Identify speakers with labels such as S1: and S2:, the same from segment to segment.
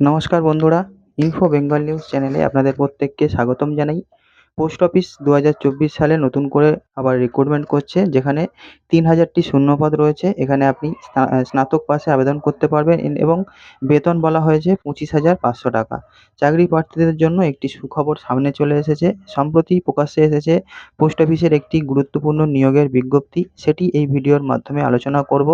S1: নমস্কার বন্ধুরা info Bengal news চ্যানেলে আপনাদের প্রত্যেককে স্বাগতম জানাই। পোস্ট অফিস দু হাজার চব্বিশ সালে নতুন করে আবার রিক্রুটমেন্ট করছে, যেখানে তিন হাজারটি শূন্যপদ রয়েছে। এখানে আপনি স্নাতক পাশে আবেদন করতে পারবেন এবং বেতন বলা হয়েছে পঁচিশ হাজার পাঁচশো টাকা। চাকরি প্রার্থীদের জন্য একটি সুখবর সামনে চলে এসেছে। সম্প্রতি প্রকাশ্যে এসেছে পোস্ট অফিসের একটি গুরুত্বপূর্ণ নিয়োগের বিজ্ঞপ্তি। সেটি এই ভিডিওর মাধ্যমে আলোচনা করব।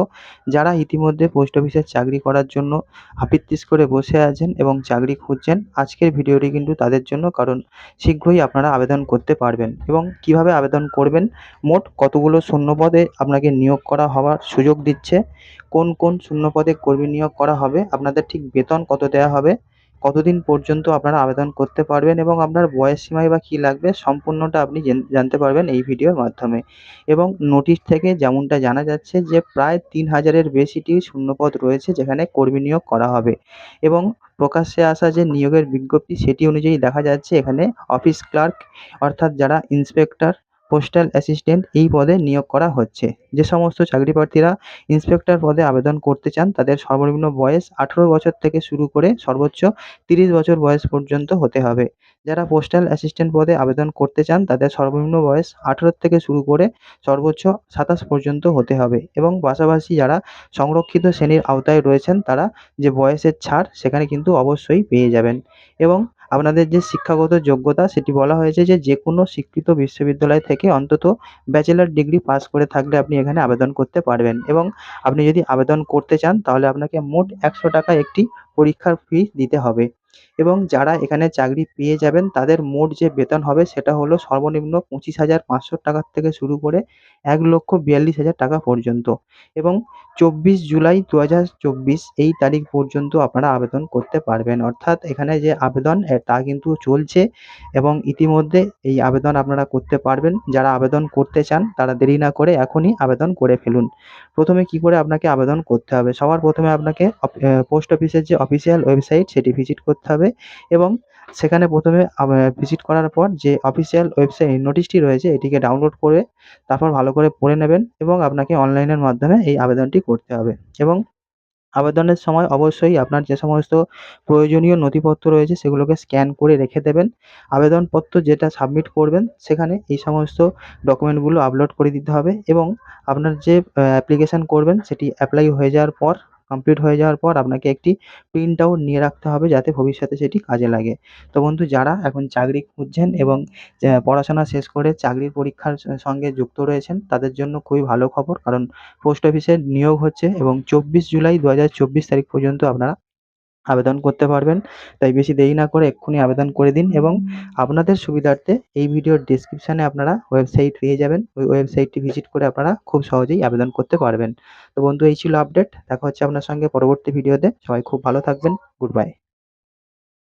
S1: যারা ইতিমধ্যে পোস্ট অফিসের চাকরি করার জন্য হাপিত্তিস করে বসে আছেন এবং চাকরি খুঁজছেন, আজকের ভিডিওটি কিন্তু তাদের জন্য, কারণ শীঘ্রই আপনারা আবেদন করতে পারবেন এবং কীভাবে আবেদন করবেন, মোট কতগুলো শূন্য পদে আপনাকে নিয়োগ করা হওয়ার সুযোগ দিচ্ছে, কোন কোন শূন্য পদে কর্মী নিয়োগ করা হবে, আপনাদের ঠিক বেতন কত দেওয়া হবে, কতদিন পর্যন্ত আপনারা আবেদন করতে পারবেন এবং আপনার বয়স সীমায় বা কী লাগবে সম্পূর্ণটা আপনি জেন- জানতে পারবেন এই ভিডিওর মাধ্যমে। এবং নোটিশ থেকে যেমনটা জানা যাচ্ছে যে প্রায় তিন হাজারের বেশিটি শূন্যপদ রয়েছে যেখানে কর্মী নিয়োগ করা হবে। এবং প্রকাশ্যে আসা যে নিয়োগের বিজ্ঞপ্তি, সেটি অনুযায়ী দেখা যাচ্ছে এখানে অফিস ক্লার্ক অর্থাৎ যারা ইন্সপেক্টর পোস্টাল অ্যাসিস্ট্যান্ট এই পদে নিয়োগ করা হচ্ছে। যে সমস্ত চাকরি প্রার্থীরা ইন্সপেক্টর পদে আবেদন করতে চান, তাদের সর্বনিম্ন বয়স আঠেরো বছর থেকে শুরু করে সর্বোচ্চ তিরিশ বছর বয়স পর্যন্ত হতে হবে। যারা পোস্টাল অ্যাসিস্ট্যান্ট পদে আবেদন করতে চান, তাদের সর্বনিম্ন বয়স আঠেরো থেকে শুরু করে সর্বোচ্চ সাতাশ পর্যন্ত হতে হবে এবং পাশাপাশি যারা সংরক্ষিত শ্রেণির আওতায় রয়েছেন, তারা যে বয়সের ছাড়, সেখানে কিন্তু অবশ্যই পেয়ে যাবেন। এবং আপনাদের যে শিক্ষাগত যোগ্যতা, সেটি বলা হয়েছে যে যে কোনো স্বীকৃত বিশ্ববিদ্যালয় থেকে অন্তত ব্যাচেলার ডিগ্রি পাস করে থাকলে আপনি এখানে আবেদন করতে পারবেন এবং আপনি যদি আবেদন করতে চান, তাহলে আপনাকে মোট একশো টাকা একটি পরীক্ষার ফি দিতে হবে। এবং যারা এখানে চাকরি পেয়ে যাবেন, তাদের মোট যে বেতন হবে, সেটা হলো সর্বনিম্ন পঁচিশ হাজার পাঁচশো টাকার থেকে শুরু করে এক লক্ষ বিয়াল্লিশ হাজার টাকা পর্যন্ত এবং চব্বিশ জুলাই দু হাজার চব্বিশ এই তারিখ পর্যন্ত আপনারা আবেদন করতে পারবেন। অর্থাৎ এখানে যে আবেদন তা কিন্তু চলছে এবং ইতিমধ্যে এই আবেদন আপনারা করতে পারবেন। যারা আবেদন করতে চান, তারা দেরি না করে এখনই আবেদন করে ফেলুন। প্রথমে কি করে আপনাকে আবেদন করতে হবে? সবার প্রথমে আপনাকে পোস্ট অফিসের যে অফিসিয়াল ওয়েবসাইট, সেটি ভিজিট করতে হবে এবং সেখানে প্রথমে ভিজিট করার পর যে অফিসিয়াল ওয়েবসাইট, নোটিশটি রয়েছে, এটিকে ডাউনলোড করে তারপর ভালো করে পড়ে নেবেন এবং আপনাকে অনলাইনের মাধ্যমে এই আবেদনটি করতে হবে। এবং আবেদনের সময় অবশ্যই আপনার যে সমস্ত প্রয়োজনীয় নথিপত্র রয়েছে সেগুলোকে স্ক্যান করে রেখে দেবেন। আবেদনপত্র যেটা সাবমিট করবেন সেখানে এই সমস্ত ডকুমেন্টগুলো আপলোড করে দিতে হবে এবং আপনার যে অ্যাপ্লিকেশান করবেন সেটি অ্যাপ্লাই হয়ে যাওয়ার পর কমপ্লিট হয়ে যাওয়ার পর আপনাকে একটি প্রিন্ট আউট নিয়ে রাখতে হবে যাতে ভবিষ্যতে সেটি কাজে লাগে। তো বন্ধু, যারা এখন চাকরি খুঁজছেন এবং পড়াশোনা শেষ করে চাকরির পরীক্ষার সঙ্গে যুক্ত রয়েছেন, তাদের জন্য খুবই ভালো খবর। কারণ পোস্ট অফিসে নিয়োগ হচ্ছে এবং চব্বিশ জুলাই দু হাজার চব্বিশ তারিখ পর্যন্ত আপনারা আবেদন করতে পারবেন। তাই বেশি দেরি না করে এক্ষুনি আবেদন করে দিন এবং আপনাদের সুবিধার্থে এই ভিডিওর ডেসক্রিপশানে আপনারা ওয়েবসাইট পেয়ে যাবেন। ওই ওয়েবসাইটটি ভিজিট করে আপনারা খুব সহজেই আবেদন করতে পারবেন। তো বন্ধু, এই ছিল আপডেট দেখা হচ্ছে আপনার সঙ্গে পরবর্তী ভিডিওতে সবাই খুব ভালো থাকবেন। Good bye